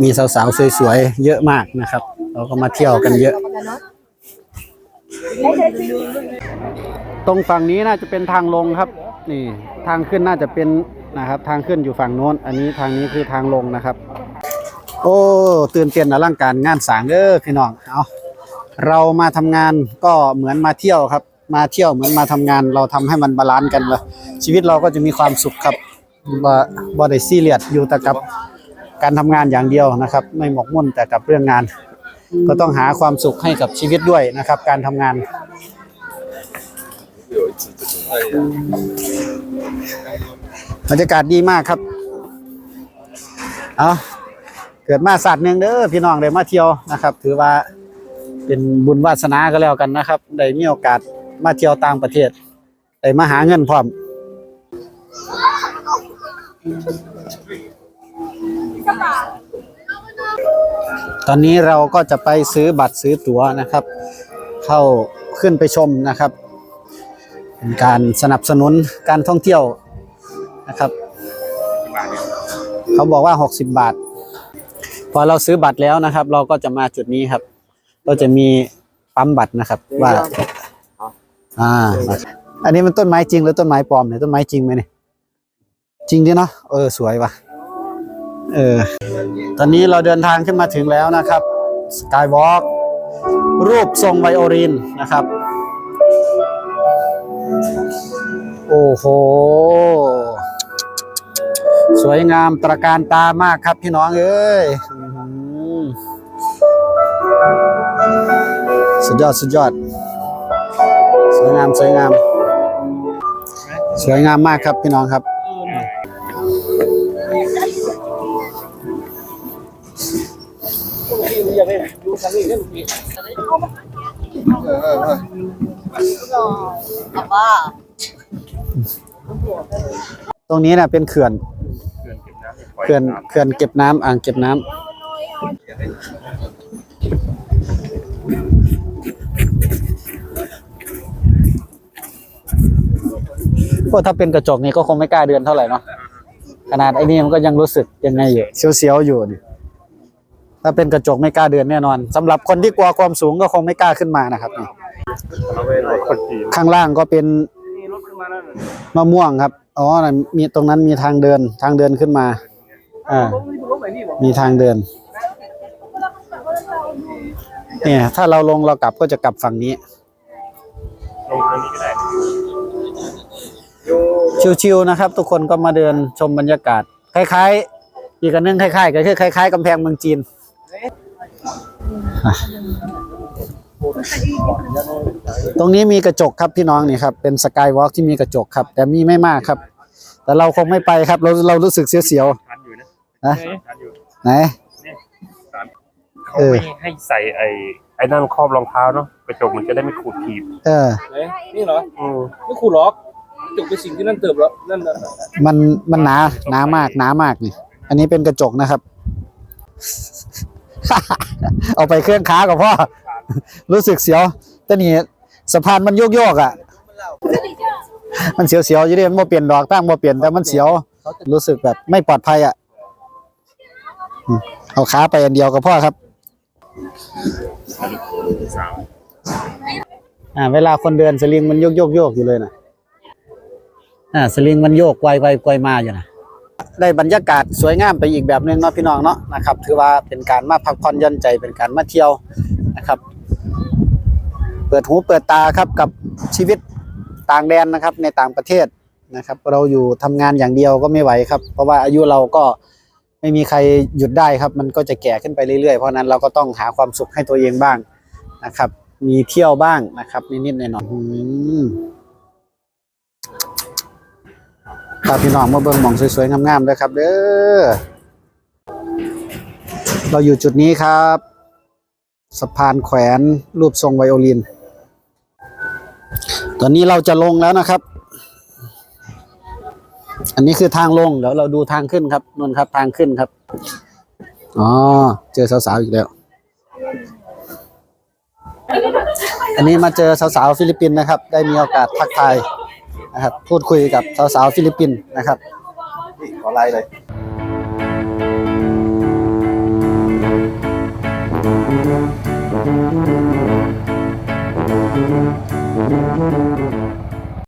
มีสาวๆสวยๆเยอะมากนะครับ เราก็มาเที่ยวกันเยอะ ตรงฝั่งนี้น่าจะเป็นทางลงครับ นี่ทางขึ้นน่าจะเป็นนะครับ ทางขึ้นอยู่ฝั่งโน้น อันนี้ทางนี้คือทางลงนะครับ โอ้ตื่นเต้นอลังการงานสางเด้อพี่น้องเอาเรามาทำงานก็เหมือนมาเที่ยวครับ มาเที่ยวเหมือนมาทำงาน เราทำให้มันบาลานซ์กันเลยชีวิตเราก็จะมีความสุขครับบ่บ่ได้ซีเรียสอยู่แต่กับ การทำงานอย่างเดียวนะครับ ไม่หมกมุ่นแต่กับเรื่องงาน ก็ต้องหาความสุขให้กับชีวิตด้วยนะครับ การทำงานบรรยากาศดีมากครับ เอาเกิดมาสัตว์หนึ่งเด้อพี่น้องได้มาเที่ยวนะครับ ถือว่าเป็นบุญวาสนาก็แล้วกันนะครับ ได้มีโอกาสมาเที่ยวต่างประเทศ ได้มาหาเงินพร้อม ตอนนี้เราก็จะไปซื้อบัตรซื้อตั๋วนะครับ เข้าขึ้นไปชมนะครับเป็นการสนับสนุนการท่องเที่ยวนะครับ เขาบอกว่า 60 บาท พอเราซื้อบัตรแล้วนะครับ เราก็จะมาจุดนี้ครับ ก็จะมีปั๊มบัตรนะครับว่าอ่า อันนี้มันต้นไม้จริงหรือต้นไม้ปลอมเนี่ยต้นไม้จริงไหมเนี่ยจริงดิเนาะเออสวยว่ะ เออตอนนี้เราเดินทางขึ้นมาถึงแล้วนะครับสกายวอล์กรูปทรงไวโอลินนะครับ โอ้โห สวยงามตระการตามากครับพี่น้องเอ้ยอื้อหือสุดยอดสุดยอด สวยงามสวยงาม สวยงามมากครับพี่น้องครับ ตรงนี้นะเป็นเขื่อนเขื่อนเขื่อนเก็บน้ำอ่างเก็บน้ำพวกถ้าเป็นกระจกนี่ก็คงไม่กล้าเดินเท่าไหร่เนาะขนาดไอ้นี่มันก็ยังรู้สึกยังไงอยู่เสียวๆอยู่นี่ ถ้าเป็นกระจกไม่กล้าเดินแน่นอนสำหรับคนที่กลัวความสูงก็คงไม่กล้าขึ้นมานะครับนี่ข้างล่างก็เป็นมะม่วงครับอ๋อนมีตรงนั้นมีทางเดินทางเดินขึ้นมาอ่ามีทางเดินเนี่ยถ้าเราลงเรากลับก็จะกลับฝั่งนี้ลงทางนี้ก็ได้ชิวๆนะครับ ทุกคนก็มาเดินชมบรรยากาศ คล้ายๆ อีกอันนึงคล้ายๆก็คือคล้ายๆกำแพงเมืองจีน ตรงนี้มีกระจกครับพี่น้องนี่ครับ เป็นสกายวอล์กที่มีกระจกครับ แต่มีไม่มากครับ แต่เราคงไม่ไปครับ เราเรารู้สึกเสียวทันอยู่นะๆนะทันอยู่ไหนสามเขาเออไม่ให้ใส่ไอ้ไอ้นั่นครอบรองเท้าเนาะกระจกมันจะได้ไม่ขูดขีดเออไหนนี่เหรออืมไม่ขู่หรอกจุกเป็นสิ่งที่นั่นเติบแล้วนั่นน่ะมันมันหนาหนามากหนามากนี่ อันนี้เป็นกระจกนะครับ เอาไปเครื่องค้ากับพ่อ รู้สึกเสียวแต่นี่สะพานมันโยกโยกๆอะ มันเสียวเสียวๆอยู่ดิมันบ่เปลี่ยนดอกตั้งบ่เปลี่ยนแต่มันเสียว รู้สึกแบบไม่ปลอดภัยอะอืมเอาขาไปอันเดียวกับพ่อครับสามอ่าเวลาคนเดินสลิงมันโยกโยกโยกอยู่เลยนะอ่าสลิงมันโยกไกวไกวไกวมาอยู่นะ ได้บรรยากาศสวยงามไปอีกแบบหนึ่งเนาะพี่น้องเนาะนะครับ ถือว่าเป็นการมาพักผ่อนย่อนใจเป็นการมาเที่ยวนะครับ เปิดหูเปิดตาครับกับชีวิตต่างแดนนะครับในต่างประเทศนะครับ เราอยู่ทำงานอย่างเดียวก็ไม่ไหวครับ เพราะว่าอายุเราก็ไม่มีใครหยุดได้ครับ มันก็จะแก่ขึ้นไปเรื่อยๆ เพราะนั้นเราก็ต้องหาความสุขให้ตัวเองบ้างนะครับ มีเที่ยวบ้างนะครับนิดๆหน่อยๆอืม พาพี่น้องมาเบิ่งมองสวยๆงามๆด้วยครับ เด้อ เราอยู่จุดนี้ครับสะพานแขวนรูปทรงไวโอลิน ตอนนี้เราจะลงแล้วนะครับ อันนี้คือทางลงเดี๋ยวเราดูทางขึ้นครับนนครับทางขึ้นครับ อ๋อ เจอสาวๆอีกแล้ว อันนี้มาเจอสาวๆฟิลิปปินส์นะครับ ได้มีโอกาสทักทาย นะครับพูดคุยกับสาวๆฟิลิปปินส์นะครับ ขอไลน์เลย